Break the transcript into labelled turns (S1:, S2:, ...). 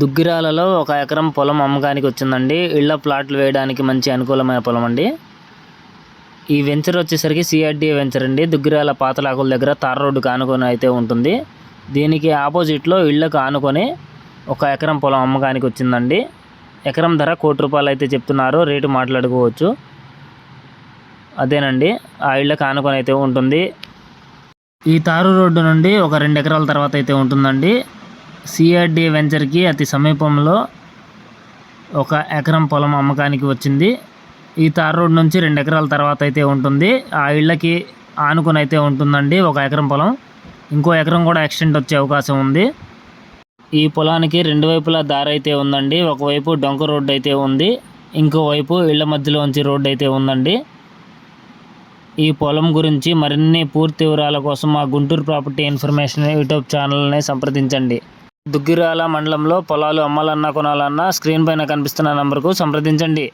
S1: దుగ్గిరాలలో ఒక ఎకరం పొలం అమ్మకానికి వచ్చిందండి. ఇళ్ళ ప్లాట్లు వేయడానికి మంచి అనుకూలమైన పొలం అండి. ఈ వెంచర్ వచ్చేసరికి సిఆర్డి వెంచర్ అండి. దుగ్గిరాల పాతలాకుల దగ్గర తార రోడ్డుకు ఆనుకొని అయితే ఉంటుంది. దీనికి ఆపోజిట్లో ఇళ్ళకు ఆనుకొని ఒక ఎకరం పొలం అమ్మకానికి వచ్చిందండి. ఎకరం ధర కోటి రూపాయలు అయితే చెప్తున్నారు. రేటు మాట్లాడుకోవచ్చు. అదేనండి. ఆ ఇళ్ళకి ఆనుకొని అయితే ఉంటుంది. ఈ తారు రోడ్డు నుండి ఒక రెండు ఎకరాల తర్వాత అయితే ఉంటుందండి. సిఆర్డి వెంచర్కి అతి సమీపంలో ఒక ఎకరం పొలం అమ్మకానికి వచ్చింది. ఈ తార్ రోడ్ నుంచి రెండు ఎకరాల తర్వాత అయితే ఉంటుంది. ఆ ఇళ్ళకి ఆనుకొని అయితే ఉంటుందండి ఒక ఎకరం పొలం. ఇంకో ఎకరం కూడా ఎక్స్టెండ్ వచ్చే అవకాశం ఉంది. ఈ పొలానికి రెండు వైపులా దారి అయితే ఉందండి. ఒకవైపు డొంక రోడ్డు అయితే ఉంది. ఇంకోవైపు ఇళ్ళ మధ్యలోంచి రోడ్డు అయితే ఉందండి. ఈ పొలం గురించి మరిన్ని పూర్తి వివరాల కోసం మా గుంటూరు ప్రాపర్టీ ఇన్ఫర్మేషన్ యూట్యూబ్ ఛానల్ని సంప్రదించండి. దుగ్గిరాల మండలంలో పొలాలు అమ్మాలన్నా కొనాలన్నా స్క్రీన్ పైన కనిపిస్తున్న నంబర్కు సంప్రదించండి.